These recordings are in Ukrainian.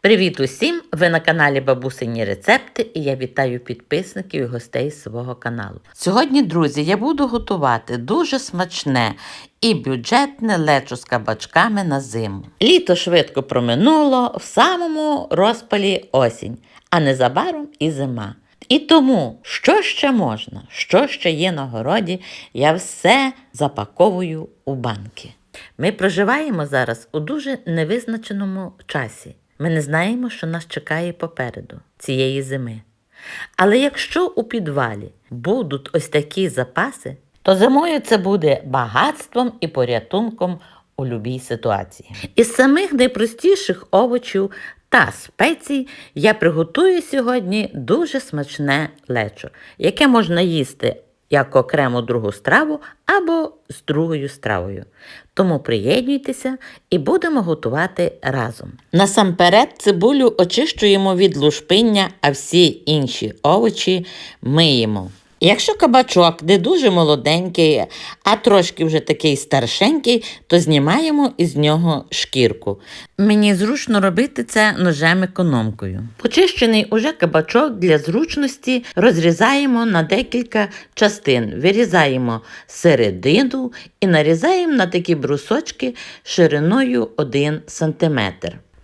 Привіт усім! Ви на каналі Бабусині Рецепти і я вітаю підписників і гостей свого каналу. Сьогодні, друзі, я буду готувати дуже смачне і бюджетне лечо з кабачками на зиму. Літо швидко проминуло в самому розпалі осінь, а незабаром і зима. І тому, що ще можна, що ще є на городі, я все запаковую у банки. Ми проживаємо зараз у дуже невизначеному часі. Ми не знаємо, що нас чекає попереду цієї зими. Але якщо у підвалі будуть ось такі запаси, то зимою це буде багатством і порятунком у будь-якій ситуації. Із самих найпростіших овочів та спецій я приготую сьогодні дуже смачне лечо, яке можна їсти як окрему другу страву або з другою стравою. Тому приєднуйтеся і будемо готувати разом. Насамперед цибулю очищуємо від лушпиння, а всі інші овочі миємо. Якщо кабачок не дуже молоденький, а трошки вже такий старшенький, то знімаємо із нього шкірку. Мені зручно робити це ножем економкою. Почищений уже кабачок для зручності розрізаємо на декілька частин, вирізаємо середину і нарізаємо на такі брусочки шириною 1 см.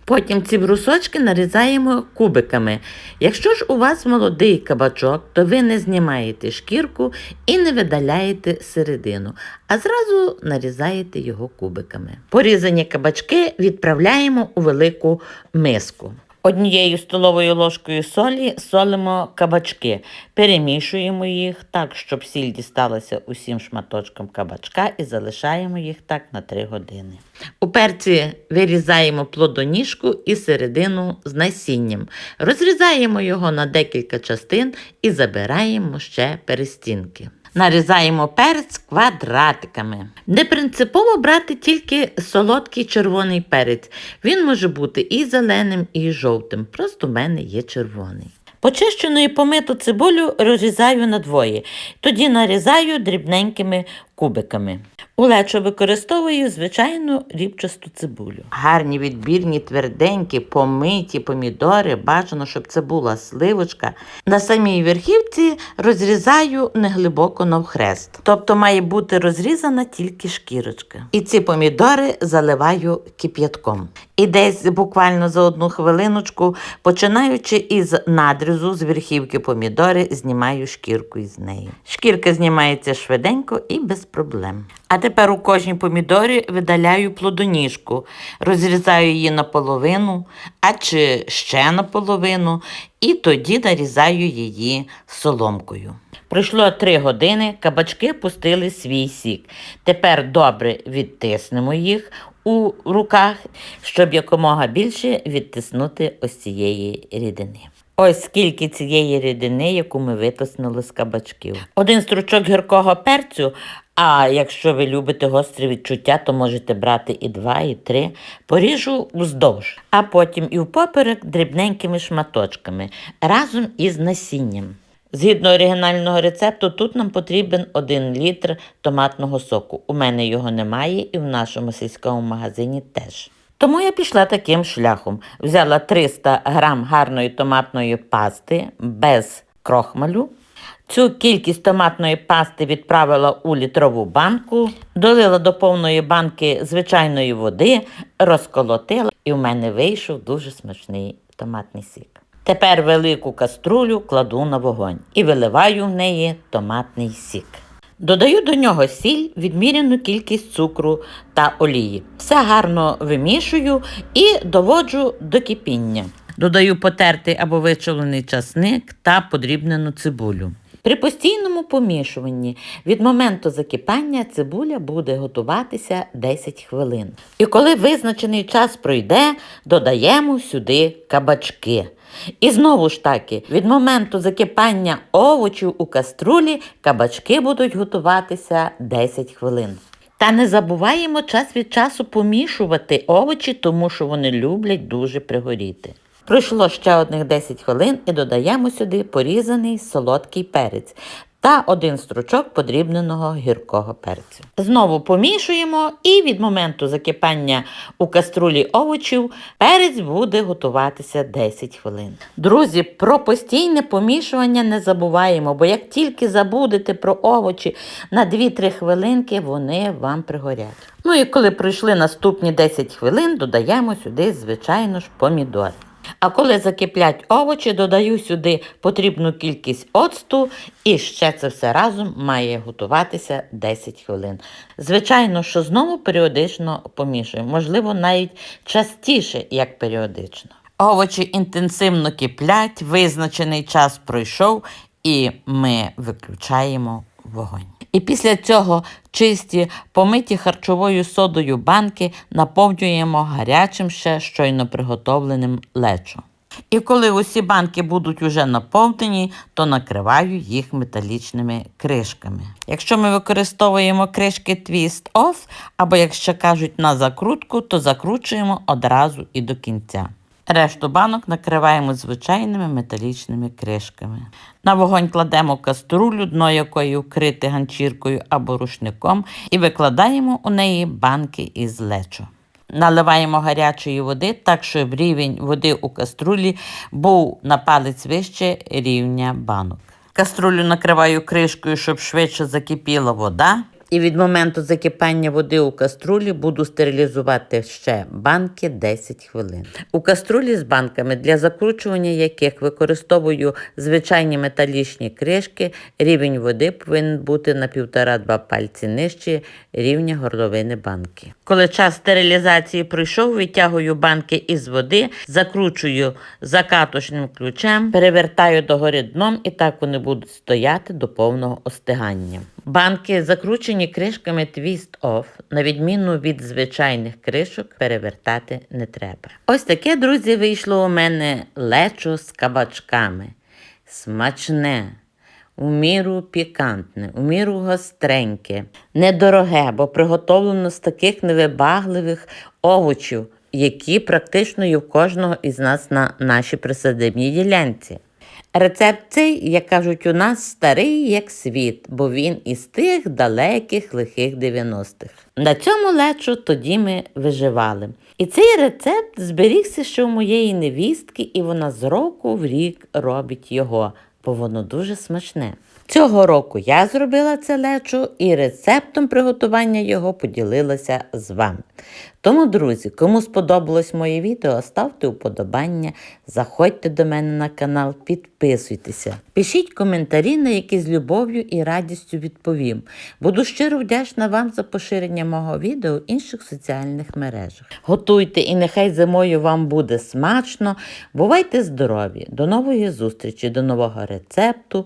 Потім ці брусочки нарізаємо кубиками. Якщо ж у вас молодий кабачок, то ви не знімаєте шкірку і не видаляєте середину, а зразу нарізаєте його кубиками. Порізані кабачки відправляємо у велику миску. Однією столовою ложкою солі солимо кабачки, перемішуємо їх так, щоб сіль дісталася усім шматочкам кабачка і залишаємо їх так на 3 години. У перці вирізаємо плодоніжку і середину з насінням. Розрізаємо його на декілька частин і забираємо ще перестінки. Нарізаємо перець квадратиками. Не принципово брати тільки солодкий червоний перець. Він може бути і зеленим, і жовтим. Просто в мене є червоний. Почищену і помиту цибулю розрізаю надвоє, тоді нарізаю дрібненькими кубиками. У лечо використовую звичайну рібчасту цибулю. Гарні відбірні, тверденькі, помиті помідори, бажано, щоб це була сливочка. На самій верхівці розрізаю неглибоко навхрест. Тобто має бути розрізана тільки шкірочка. І ці помідори заливаю кип'ятком. І десь буквально за одну хвилиночку, починаючи із надрізу з верхівки помідори, знімаю шкірку із неї. Шкірка знімається швиденько і без проблем. А тепер у кожній помідорі видаляю плодоніжку, розрізаю її наполовину, а чи ще наполовину, і тоді нарізаю її соломкою. Пройшло три години, кабачки пустили свій сік. Тепер добре відтиснемо їх у руках, щоб якомога більше відтиснути ось цієї рідини. Ось скільки цієї рідини, яку ми витиснули з кабачків. Один стручок гіркого перцю, а якщо ви любите гострі відчуття, то можете брати і два, і три. Поріжу вздовж, а потім і впоперек дрібненькими шматочками разом із насінням. Згідно оригінального рецепту, тут нам потрібен 1 літр томатного соку. У мене його немає і в нашому сільському магазині теж. Тому я пішла таким шляхом. Взяла 300 грам гарної томатної пасти без крохмалю. Цю кількість томатної пасти відправила у літрову банку, долила до повної банки звичайної води, розколотила, і в мене вийшов дуже смачний томатний сік. Тепер велику каструлю кладу на вогонь і виливаю в неї томатний сік. Додаю до нього сіль, відміряну кількість цукру та олії. Все гарно вимішую і доводжу до кипіння. Додаю потертий або вичавлений часник та подрібнену цибулю. При постійному помішуванні від моменту закипання цибуля буде готуватися 10 хвилин. І коли визначений час пройде, додаємо сюди кабачки. І знову ж таки, від моменту закипання овочів у каструлі кабачки будуть готуватися 10 хвилин. Та не забуваємо час від часу помішувати овочі, тому що вони люблять дуже пригоріти. Пройшло ще одних 10 хвилин і додаємо сюди порізаний солодкий перець та один стручок подрібненого гіркого перцю. Знову помішуємо і від моменту закипання у каструлі овочів перець буде готуватися 10 хвилин. Друзі, про постійне помішування не забуваємо, бо як тільки забудете про овочі на 2-3 хвилинки, вони вам пригорять. Ну і коли пройшли наступні 10 хвилин, додаємо сюди, звичайно ж, помідори. А коли закиплять овочі, додаю сюди потрібну кількість оцту і ще це все разом має готуватися 10 хвилин. Звичайно, що знову періодично помішуємо, можливо, навіть частіше, як періодично. Овочі інтенсивно киплять, визначений час пройшов, і ми виключаємо вогонь. І після цього чисті, помиті харчовою содою банки наповнюємо гарячим ще щойно приготовленим лечо. І коли усі банки будуть уже наповнені, то накриваю їх металічними кришками. Якщо ми використовуємо кришки Twist Off, або якщо кажуть на закрутку, то закручуємо одразу і до кінця. Решту банок накриваємо звичайними металічними кришками. На вогонь кладемо каструлю, дно якої вкрите ганчіркою або рушником, і викладаємо у неї банки із лечо. Наливаємо гарячої води так, щоб рівень води у каструлі був на палець вище рівня банок. Каструлю накриваю кришкою, щоб швидше закипіла вода. І від моменту закипання води у каструлі буду стерилізувати ще банки 10 хвилин. У каструлі з банками, для закручування яких використовую звичайні металічні кришки, рівень води повинен бути на 1,5-2 пальці нижче рівня горловини банки. Коли час стерилізації пройшов, витягую банки із води, закручую закаточним ключем, перевертаю догори дном і так вони будуть стояти до повного остигання. Банки, закручені кришками Twist Off, на відміну від звичайних кришок, перевертати не треба. Ось таке, друзі, вийшло у мене лечо з кабачками. Смачне, у міру пікантне, у міру гостреньке, недороге, бо приготовлено з таких невибагливих овочів, які практично є в кожного із нас на нашій присадибній ділянці. Рецепт цей, як кажуть у нас, старий як світ, бо він із тих далеких лихих 90-х. На цьому лечу тоді ми виживали. І цей рецепт зберігся ще у моєї невістки, і вона з року в рік робить його, бо воно дуже смачне. Цього року я зробила це лечо і рецептом приготування його поділилася з вами. Тому, друзі, кому сподобалось моє відео, ставте вподобання, заходьте до мене на канал, підписуйтеся. Пишіть коментарі, на які з любов'ю і радістю відповім. Буду щиро вдячна вам за поширення мого відео в інших соціальних мережах. Готуйте і нехай зимою вам буде смачно. Бувайте здорові! До нової зустрічі, до нового рецепту.